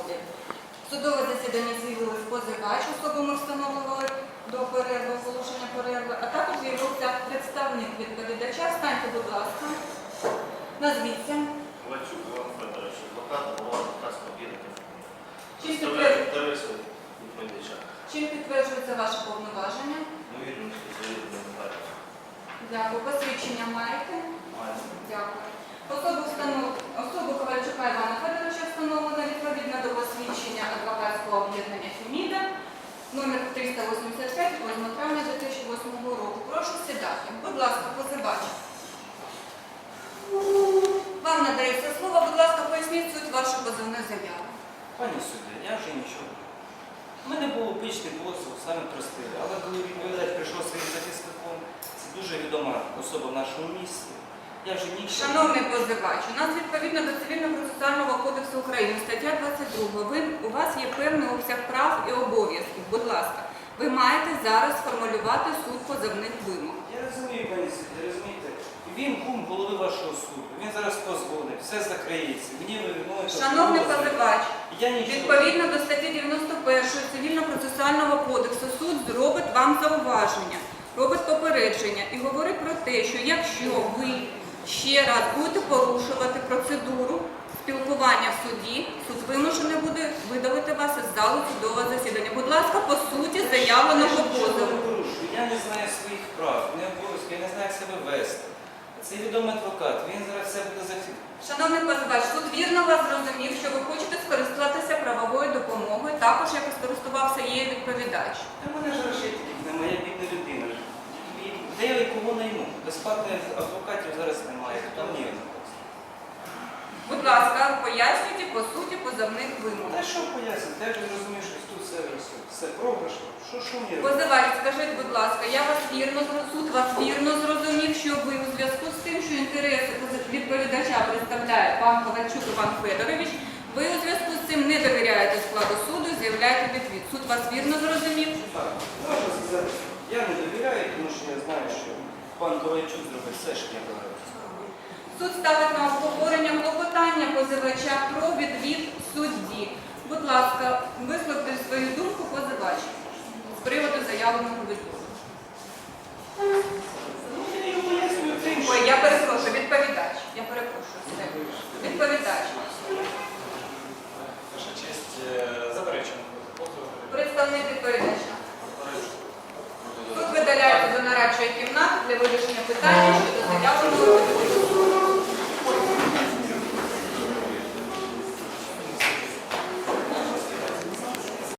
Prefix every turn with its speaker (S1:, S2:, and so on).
S1: моральної. Судове засідання з'явилось позивач, особу ми встановлювали до перерви, оголошення перерви, а також з'явився представник відповідача. Станьте, будь ласка, назвіться.
S2: Ковальчук Іван Федорович, адвокат, голова адвокатського.
S1: Чим підтверджується,
S2: інтереси відповідача.
S1: чим підтверджується ваше повноваження?
S2: Ймовірно, що заявлено не.
S1: Дякую. Посвідчення маєте?
S2: Маємо.
S1: Дякую. Особу, встанов... Особу Ковальчука Івана Федоровича встановлено відповідно до посвідчення адвокатського об'єднання Феміда номер 385 8 травня 2008 року. Прошу сідати. Будь ласка, позивач. Вам надається слово. Будь ласка, поясніть суть вашої позовної заяви.
S3: Пані суддя, я вже нічого. У мене був обичний позов, саме простий, але коли відповідач прийшов своїм захисником, це дуже відома особа в нашому місті. Я вже нічого.
S1: Шановний позивач, у нас відповідно до Цивільно-процесуального кодексу України, стаття 22, ви, у вас є певний обсяг прав і обов'язків. Ви маєте зараз сформулювати суть позовних вимог.
S3: Я розумію, пані суддя, розумієте. Він кум голови вашого суду. Він зараз позвонить, все закриється. Мені ви відмовите.
S1: Шановний позивач,
S3: Я нічого.
S1: відповідно до статті 91 Цивільно-процесуального кодексу суд зробить вам зауваження, робить попередження і говорить про те, що якщо ви ще раз будете порушувати процедуру спілкування в суді, суд вимушений видалити вас із залу судового засідання. Будь ласка, по суті заявленого позову.
S3: Я не знаю своїх прав, не обов'язків, я не знаю, як себе вести. Це відомий адвокат, він зараз все буде захистити.
S1: Шановний позивач, суд вірно вас зрозумів, що ви хочете скористатися правовою допомогою, також як і скористувався її відповідач.
S3: Та мене ж грошей таких немає, я бідна людина. І Де я і кого найму? Безплатних адвокатів зараз немає, хто мені він
S1: Будь ласка, пояснюйте по суті.
S3: Пояснити? Я ж розумію, що тут все, все програш. Що, робити?
S1: Позивач, скажіть, будь ласка, я вас вірно суд вас вірно зрозумів, що ви у зв'язку з тим, що інтереси відповідача представляє пан Ковальчук Іван Федорович, ви у зв'язку з цим не довіряєте складу суду і заявляєте відвід. Суд вас вірно зрозумів?
S3: Так, можна сказати, я не довіряю, тому що я знаю, що пан Ковальчук зробить все, що я говорю.
S1: Суд ставить на обговорення клопотання позивача про відвід судді. Ласка, висловити свою думку позивач з приводу заявленого відводу.